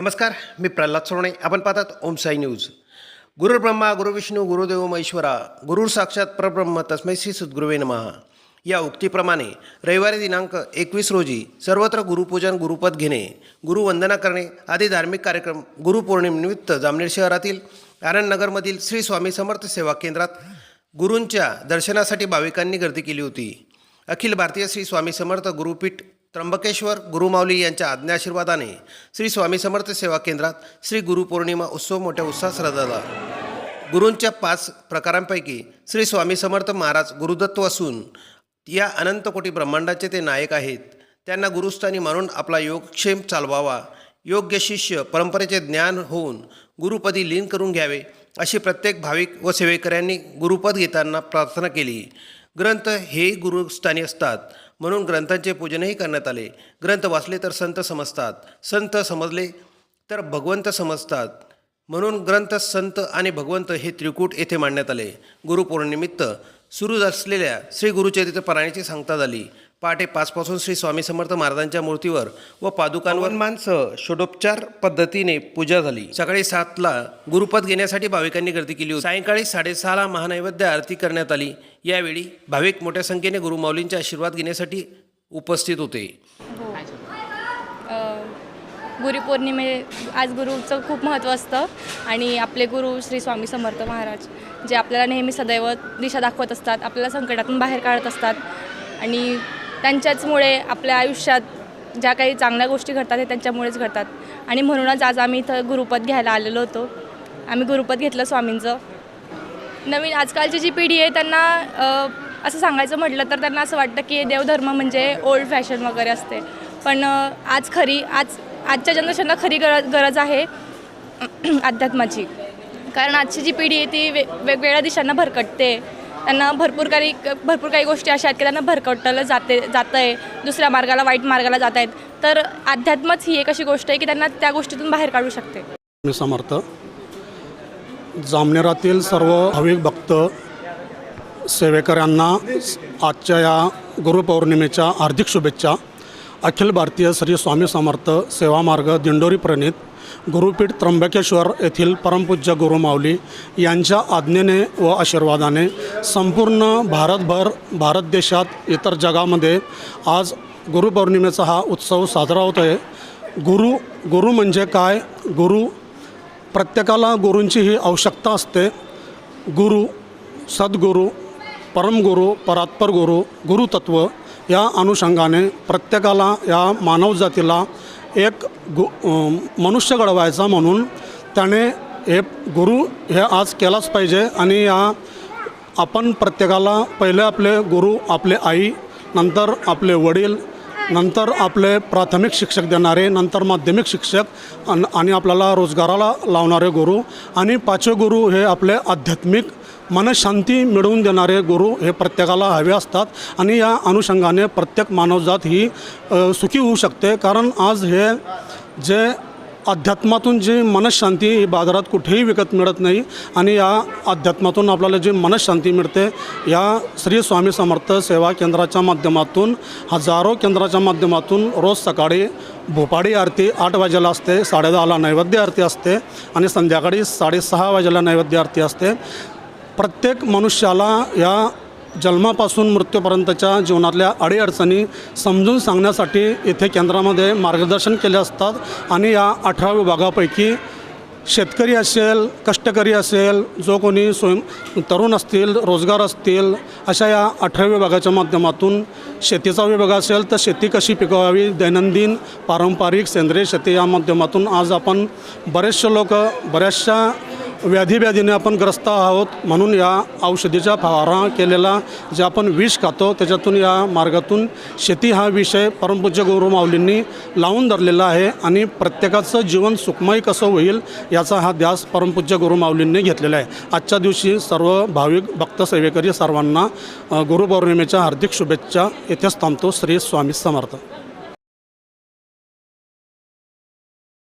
नमस्कार मी प्रल्हाद सोने आपण पाहतात ओम साई न्यूज. गुरु ब्रह्मा गुरुदेव महेश्वरा गुरुर साक्षात परब्रह्म तस्मै श्री सद्गुरुवे नमः. या उक्तीप्रमाणे रविवारी दिनांक एकवीस रोजी सर्वत्र गुरुपूजन गुरुपद घेणे गुरुवंदना करणे आदी धार्मिक कार्यक्रम गुरुपौर्णिमेनिमित्त जामनेर शहरातील आनंदनगरमधील श्री स्वामी समर्थ सेवा केंद्रात गुरूंच्या दर्शनासाठी भाविकांनी गर्दी केली होती. अखिल भारतीय श्री स्वामी समर्थ गुरुपीठ त्र्यंबकेश्वर गुरुमाऊली यांच्या आज्ञाशीर्वादाने श्री स्वामी समर्थ सेवा केंद्रात श्री गुरुपौर्णिमा उत्सव मोठ्या उत्साहात साजरा झाला. गुरूंच्या पाच प्रकारांपैकी श्री स्वामी समर्थ महाराज गुरुदत्व असून या अनंतकोटी ब्रह्मांडाचे ते नायक आहेत. त्यांना गुरुस्थानी मानून आपला योगक्षेम चालवावा योग्य शिष्य परंपरेचे ज्ञान होऊन गुरुपदी लीन करून घ्यावे अशी प्रत्येक भाविक व सेवेकऱ्यांनी गुरुपद घेताना प्रार्थना केली. ग्रंथ हेही गुरुस्थानी असतात. म्हणून ग्रंथांचे पूजनही करण्यात आले. ग्रंथ वाचले तर संत समजतात. संत समजले तर भगवंत समजतात. म्हणून ग्रंथ संत आणि भगवंत हे त्रिकूट येथे मांडण्यात आले. गुरुपौर्णिमित्त सुरू असलेल्या श्री गुरुचरित्र पारायणाची सांगता झाली. पहाटे पाचपासून श्री स्वामी समर्थ महाराजांच्या मूर्तीवर व पादुकांवर माणसं षोडोपचार पद्धतीने पूजा झाली. सकाळी सातला गुरुपद घेण्यासाठी भाविकांनी गर्दी केली होती. सायंकाळी साडेसहाला महानैवेद्य आरती करण्यात आली. यावेळी भाविक मोठ्या संख्येने गुरुमाऊलींचे आशीर्वाद घेण्यासाठी उपस्थित होते. गुरुपौर्णिमे आज गुरुचं खूप महत्त्व असतं आणि आपले गुरु श्री स्वामी समर्थ महाराज जे आपल्याला नेहमी सदैव दिशा दाखवत असतात आपल्याला संकटातून बाहेर काढत असतात आणि त्यांच्याचमुळे आपल्या आयुष्यात ज्या काही चांगल्या गोष्टी घडतात हे त्यांच्यामुळेच घडतात. आणि म्हणूनच आज आम्ही इथं गुरुपद घ्यायला आलेलो होतो. आम्ही गुरुपद घेतलं स्वामींचं. नवीन आजकालची जी पिढी आहे त्यांना असं सांगायचं म्हटलं तर त्यांना असं वाटतं की देवधर्म म्हणजे ओल्ड फॅशन वगैरे असते. पण आज खरी आज आजच्या जनरेशनला खरी गरज गरज आहे अध्यात्माची. कारण आजची जी पिढी आहे ती वे वेगवेगळ्या दिशांना भरकटते. त्यांना भरपूर काही भरपूर काही गोष्टी अशा आहेत की त्यांना भरकटलं जाते जातं आहे दुसऱ्या मार्गाला वाईट मार्गाला जात आहेत. तर अध्यात्मच ही एक अशी गोष्ट आहे की त्यांना त्या गोष्टीतून बाहेर काढू शकते. मी समर्थ. जामनेरातील सर्व भाविक भक्त सेवेकऱ्यांना आजच्या या गुरुपौर्णिमेच्या हार्दिक शुभेच्छा. अखिल भारतीय श्री स्वामी समर्थ सेवा मार्ग दिंडोरी प्रणित. गुरुपीठ त्र्यंबकेश्वर येथील परमपूज्य गुरुमाऊली यांच्या आज्ञेने व आशीर्वादाने संपूर्ण भारतभर भारत देशात इतर जगामध्ये आज गुरुपौर्णिमेचा हा उत्सव साजरा होतो आहे गुरु गुरु म्हणजे काय? गुरु प्रत्येकाला गुरूंची ही आवश्यकता असते. गुरु सद्गुरू परमगुरू परात्पर गुरु गुरुतत्व या अनुषंगाने प्रत्येकाला या मानवजातीला एक गु मनुष्य घडवायचा म्हणून त्याने हे गुरु हे आज केलाच पाहिजे आणि या आपण प्रत्येकाला पहिले आपले गुरु आपले आई नंतर आपले वडील नंतर आपले प्राथमिक शिक्षक देणारे नंतर माध्यमिक शिक्षक आणि आपल्याला रोजगाराला लावणारे गुरु आणि पाचवे गुरु हे आपले आध्यात्मिक मनशांती मिळवून देणारे गुरु हे प्रत्येकाला हवे असतात. आणि या अनुषंगाने प्रत्येक मानवजात ही सुखी होऊ शकते. कारण आज हे जे अध्यात्मातून जी मनशांती ही बाजारात कुठेही विकत मिळत नाही आणि या अध्यात्मातून आपल्याला जी मनशांती मिळते या श्री स्वामी समर्थ सेवा केंद्राच्या माध्यमातून हजारो केंद्राच्या माध्यमातून रोज सकाळी भोपाळी आरती आठ वाजेला असते साडेदहाला नैवेद्य आरती असते आणि संध्याकाळी साडेसहा वाजेला नैवेद्य आरती असते. प्रत्येक मनुष्याला या जन्मापासून मृत्यूपर्यंतच्या जीवनातल्या अडीअडचणी समजून सांगण्यासाठी येथे केंद्रामध्ये मार्गदर्शन केले असतात आणि या अठरा विभागापैकी शेतकरी असेल कष्टकरी असेल जो कोणी स्वयं तरुण असतील रोजगार असतील अशा या अठरा विभागाच्या माध्यमातून शेतीचा विभाग असेल तर शेती कशी पिकवावी दैनंदिन पारंपरिक सेंद्रिय शेती या माध्यमातून आज आपण बरेचसे लोक बऱ्याचशा व्याधी व्याधीने आपण ग्रस्त आहोत म्हणून या औषधीचा फवारा केलेला जे आपण विष खातो त्याच्यातून या मार्गातून शेती हा विषय परमपूज्य गौरवमाऊलींनी लावून धरलेला आहे आणि प्रत्येकाचं जीवन सुखमय कसं होईल याचा हा ध्यास परमपूज्य गुरु माऊलींनी घेतलेला आहे. आजच्या दिवशी सर्व भाविक भक्त सेवेकरी सर्वांना गुरुपौर्णिमेच्या हार्दिक शुभेच्छा. येथेच थांबतो श्री स्वामी समर्थ.